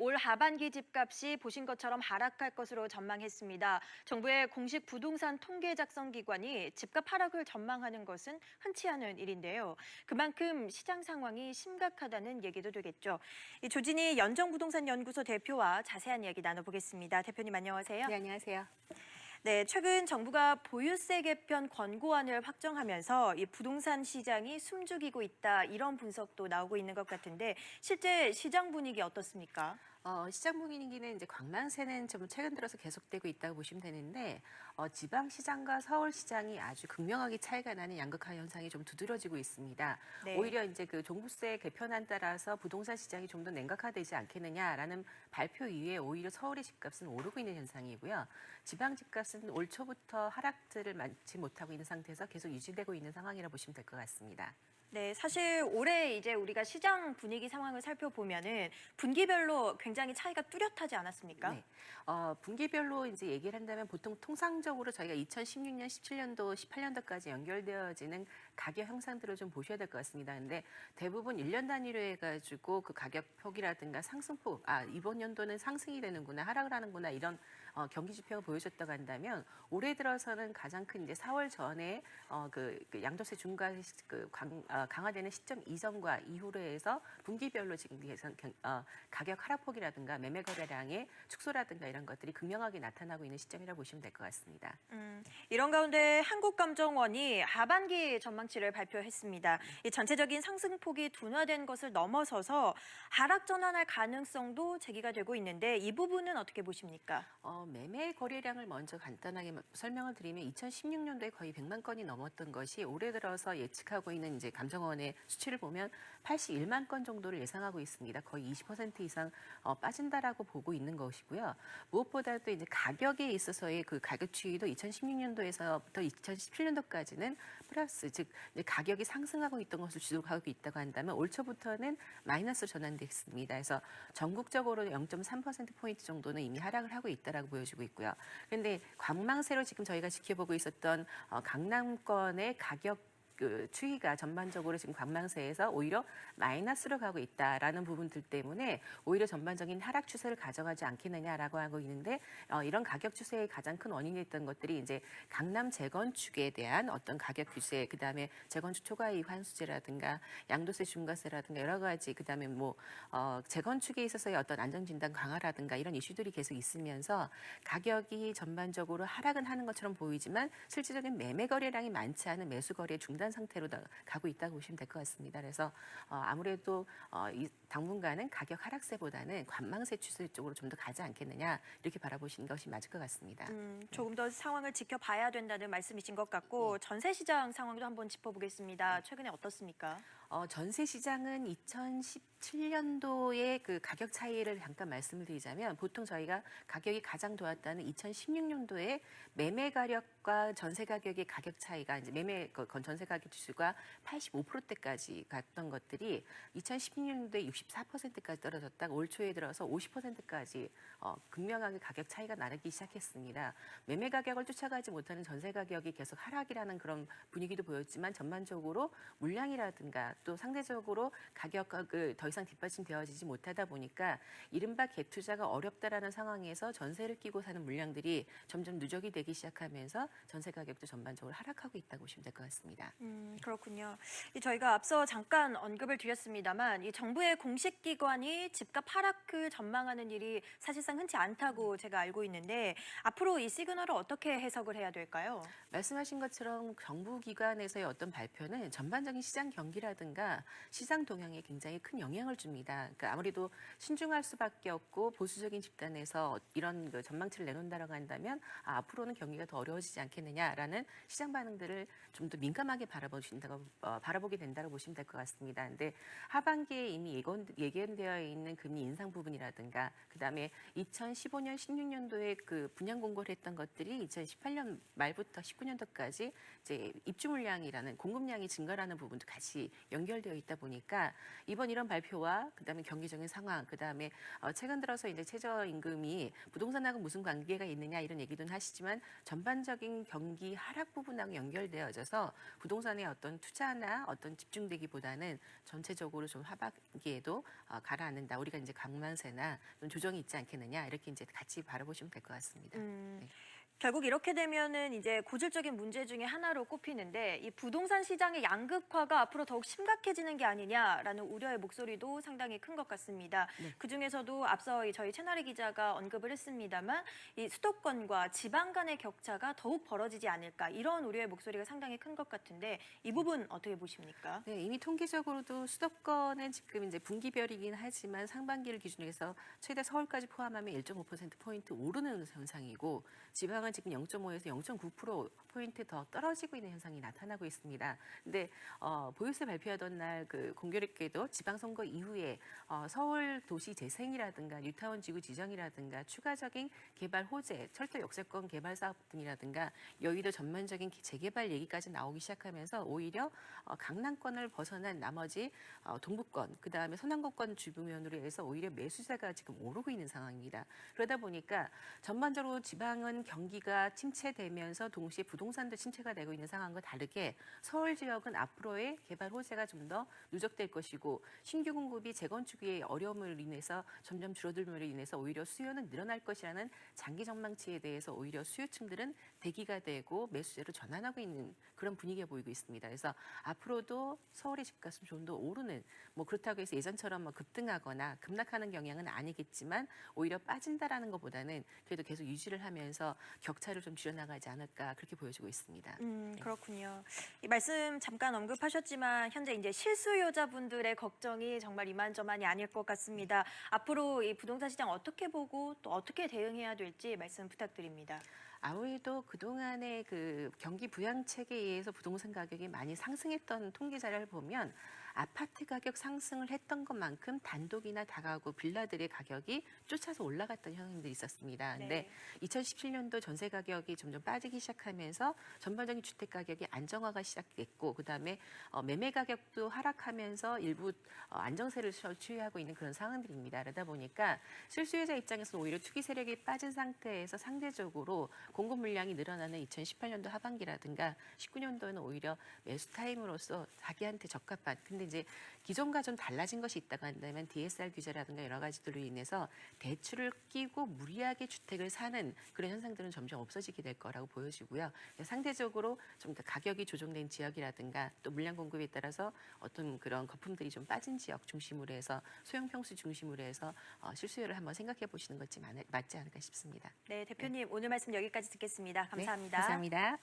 올 하반기 집값이 보신 것처럼 하락할 것으로 전망했습니다. 정부의 공식 부동산 통계 작성 기관이 집값 하락을 전망하는 것은 흔치 않은 일인데요. 그만큼 시장 상황이 심각하다는 얘기도 되겠죠. 이 조진희 연정부동산연구소 대표와 자세한 이야기 나눠보겠습니다. 대표님 안녕하세요. 네, 안녕하세요. 네, 최근 정부가 보유세 개편 권고안을 확정하면서 이 부동산 시장이 숨죽이고 있다 이런 분석도 나오고 있는 것 같은데 실제 시장 분위기 어떻습니까? 어, 시장 분위기는 이제 광망세는 좀 최근 들어서 계속되고 있다고 보시면 되는데 어, 지방 시장과 서울 시장이 아주 극명하게 차이가 나는 양극화 현상이 좀 두드러지고 있습니다. 네. 오히려 이제 그 종부세 개편안 따라서 부동산 시장이 좀 더 냉각화되지 않겠느냐라는 발표 이후에 오히려 서울의 집값은 오르고 있는 현상이고요. 지방 집값은 올 초부터 하락들을 많지 못하고 있는 상태에서 계속 유지되고 있는 상황이라 보시면 될 것 같습니다. 네, 사실 올해 이제 우리가 시장 분위기 상황을 살펴보면은 분기별로 굉장히 차이가 뚜렷하지 않았습니까? 네. 어, 분기별로 이제 얘기를 한다면 보통 통상적으로 저희가 2016년, 17년도, 18년도까지 연결되어지는 가격 형상들을 좀 보셔야 될 것 같습니다. 근데 대부분 1년 단위로 해가지고 그 가격 폭이라든가 상승폭, 아, 이번 연도는 상승이 되는구나, 하락을 하는구나, 이런 어, 경기 지표가 보여줬다고 한다면 올해 들어서는 가장 큰 이제 4월 전에 어, 그, 그 양도세 중과 그 강, 어, 강화되는 시점 이전과 이후로 해서 분기별로 지금 경- 어, 가격 하락폭이라든가 매매 거래량의 축소라든가 이런 것들이 극명하게 나타나고 있는 시점이라고 보시면 될 것 같습니다. 음, 이런 가운데 한국감정원이 하반기 전망치를 발표했습니다. 이 전체적인 상승폭이 둔화된 것을 넘어서서 하락 전환할 가능성도 제기가 되고 있는데 이 부분은 어떻게 보십니까? 어, 매매 거래량을 먼저 간단하게 마- 설명을 드리면 2016년도에 거의 100만 건이 넘었던 것이 올해 들어서 예측하고 있는 이제 감 정원의 수치를 보면 81만 건 정도를 예상하고 있습니다. 거의 20% 이상 어, 빠진다라고 보고 있는 것이고요. 무엇보다도 이제 가격에 있어서의 그 가격 추이도 2016년도에서부터 2017년도까지는 플러스 즉 가격이 상승하고 있던 것을 지속하고 있다고 한다면 올 초부터는 마이너스로 전환됐습니다. 그래서 전국적으로 0.3% 포인트 정도는 이미 하락을 하고 있다라고 보여지고 있고요. 그런데 관망세로 지금 저희가 지켜보고 있었던 어, 강남권의 가격 그 추이가 전반적으로 지금 관망세에서 오히려 마이너스로 가고 있다라는 부분들 때문에 오히려 전반적인 하락 추세를 가져가지 않겠느냐라고 하고 있는데 어, 이런 가격 추세의 가장 큰 원인이 됐던 것들이 이제 강남 재건축에 대한 어떤 가격 규제, 그 다음에 재건축 초과이익 환수제라든가 양도세 중과세라든가 여러 가지 그 다음에 뭐 어, 재건축에 있어서의 어떤 안전진단 강화라든가 이런 이슈들이 계속 있으면서 가격이 전반적으로 하락은 하는 것처럼 보이지만 실질적인 매매 거래량이 많지 않은 매수 거래 중단 상태로 다- 가고 있다고 보시면 될 것 같습니다. 그래서 어, 아무래도 어, 이 당분간은 가격 하락세보다는 관망세 추세 쪽으로 좀 더 가지 않겠느냐 이렇게 바라보시는 것이 맞을 것 같습니다. 음, 조금 더 상황을 지켜봐야 된다는 말씀이신 것 같고 전세 시장 상황도 한번 짚어보겠습니다. 최근에 어떻습니까? 어, 전세 시장은 2017년도의 그 가격 차이를 잠깐 말씀을 드리자면 보통 저희가 가격이 가장 좋았다는 2016년도에 매매 가격 과 전세 가격의 가격 차이가 이제 매매 그 건- 전세 가격 지수가 85%대까지 갔던 것들이 2016년도에 64%까지 떨어졌다가 올 초에 들어서 50%까지 어, 극명하게 가격 차이가 나기 시작했습니다. 매매 가격을 쫓아가지 못하는 전세 가격이 계속 하락이라는 그런 분위기도 보였지만 전반적으로 물량이라든가 또 상대적으로 가격과 그더 이상 뒷받침되어지지 못하다 보니까 이른바 갭 투자가 어렵다라는 상황에서 전세를 끼고 사는 물량들이 점점 누적이 되기 시작하면서 전세 가격도 전반적으로 하락하고 있다고 보시면 될 것 같습니다. 음, 그렇군요. 이 저희가 앞서 잠깐 언급을 드렸습니다만 이 정부의 공식 기관이 집값 하락을 전망하는 일이 사실상 흔치 않다고 제가 알고 있는데 앞으로 이 시그널을 어떻게 해석을 해야 될까요? 말씀하신 것처럼 정부 기관에서의 어떤 발표는 전반적인 시장 경기라든가 시장 동향에 굉장히 큰 영향을 줍니다. 그러니까 아무래도 신중할 수밖에 없고 보수적인 집단에서 이런 그 전망치를 내놓는다라고 한다면 아, 앞으로는 경기가 더 어려워지지 않겠느냐라는 시장 반응들을 좀 더 민감하게 바라보신다고 어, 바라보게 된다고 보시면 될 것 같습니다. 근데 하반기에 이미 예건, 예견되어 있는 금리 인상 부분이라든가 그다음에 2015년 16년도에 그 분양 공고를 했던 것들이 2018년 말부터 19년도까지 이제 입주 물량이라는 공급량이 증가라는 부분도 같이 연결되어 있다 보니까 이번 이런 발표 발표와 그다음에 경기적인 상황, 그다음에 어, 최근 들어서 이제 최저 임금이 부동산하고 무슨 관계가 있느냐 이런 얘기도 하시지만 전반적인 경기 하락 부분하고 연결되어져서 부동산의 어떤 투자나 어떤 집중되기보다는 전체적으로 좀 하반기에도 어, 가라앉는다. 우리가 이제 강만세나 좀 조정이 있지 않겠느냐 이렇게 이제 같이 바라보시면 될 것 같습니다. 음, 네. 결국 이렇게 되면은 이제 고질적인 문제 중에 하나로 꼽히는데 이 부동산 시장의 양극화가 앞으로 더욱 심각해지는 게 아니냐라는 우려의 목소리도 상당히 큰 것 같습니다. 네. 그 중에서도 앞서 이 저희 채널의 기자가 언급을 했습니다만 이 수도권과 지방 간의 격차가 더욱 벌어지지 않을까 이런 우려의 목소리가 상당히 큰 것 같은데 이 부분 어떻게 보십니까? 네, 이미 통계적으로도 수도권은 지금 이제 분기별이긴 하지만 상반기를 기준으로 해서 최대 서울까지 포함하면 1.5% 포인트 오르는 현상이고 지방은 지금 0.5에서 0.9% 포인트 더 떨어지고 있는 현상이 나타나고 있습니다. 근데 어, 보유세 발표하던 날 그 공교롭게도 지방선거 이후에 어, 서울 도시 재생이라든가 뉴타운 지구 지정이라든가 추가적인 개발 호재, 철도 역세권 개발 사업 등이라든가 여의도 전반적인 재개발 얘기까지 나오기 시작하면서 오히려 어, 강남권을 벗어난 나머지 어, 동부권, 그 다음에 서남권권 주변으로 해서 오히려 매수세가 지금 오르고 있는 상황입니다. 그러다 보니까 전반적으로 지방은 경기 가 침체되면서 동시에 부동산도 침체가 되고 있는 상황과 다르게 서울 지역은 앞으로의 개발 호재가 좀 더 누적될 것이고 신규 공급이 재건축의 어려움을 인해서 점점 줄어들므로 인해서 오히려 수요는 늘어날 것이라는 장기 전망치에 대해서 오히려 수요층들은 대기가 되고 매수세로 전환하고 있는 그런 분위기가 보이고 있습니다. 그래서 앞으로도 서울의 집값은 좀 더 오르는 뭐 그렇다고 해서 예전처럼 뭐 급등하거나 급락하는 경향은 아니겠지만 오히려 빠진다라는 것보다는 그래도 계속 유지를 하면서 격차를 좀 줄여나가지 않을까 그렇게 보여지고 있습니다. 음, 그렇군요. 이 말씀 잠깐 언급하셨지만 현재 이제 실수요자분들의 걱정이 정말 이만저만이 아닐 것 같습니다. 앞으로 이 부동산 시장 어떻게 보고 또 어떻게 대응해야 될지 말씀 부탁드립니다. 아무래도 그동안의 그 경기 부양책에 의해서 부동산 가격이 많이 상승했던 통계 자료를 보면 아파트 가격 상승을 했던 것만큼 단독이나 다가구 빌라들의 가격이 쫓아서 올라갔던 현상들이 있었습니다. 근데 네. 2017년도 전세 가격이 점점 빠지기 시작하면서 전반적인 주택 가격이 안정화가 시작됐고 그다음에 어, 매매 가격도 하락하면서 일부 어, 안정세를 취- 취하고 있는 그런 상황들입니다. 그러다 보니까 실수요자 입장에서는 오히려 투기 세력이 빠진 상태에서 상대적으로 공급 물량이 늘어나는 2018년도 하반기라든가 19년도에는 오히려 매수 타임으로서 자기한테 적합한 근데 이제 기존과 좀 달라진 것이 있다고 한다면 DSR 규제라든가 여러 가지들로 인해서 대출을 끼고 무리하게 주택을 사는 그런 현상들은 점점 없어지게 될 거라고 보여지고요. 상대적으로 좀더 가격이 조정된 지역이라든가 또 물량 공급에 따라서 어떤 그런 거품들이 좀 빠진 지역 중심으로 해서 소형 평수 중심으로 해서 어, 실수요를 한번 생각해 보시는 것이 많- 맞지 않을까 싶습니다. 네, 대표님 오늘 말씀 여기까지 듣겠습니다. 네, 감사합니다. 감사합니다.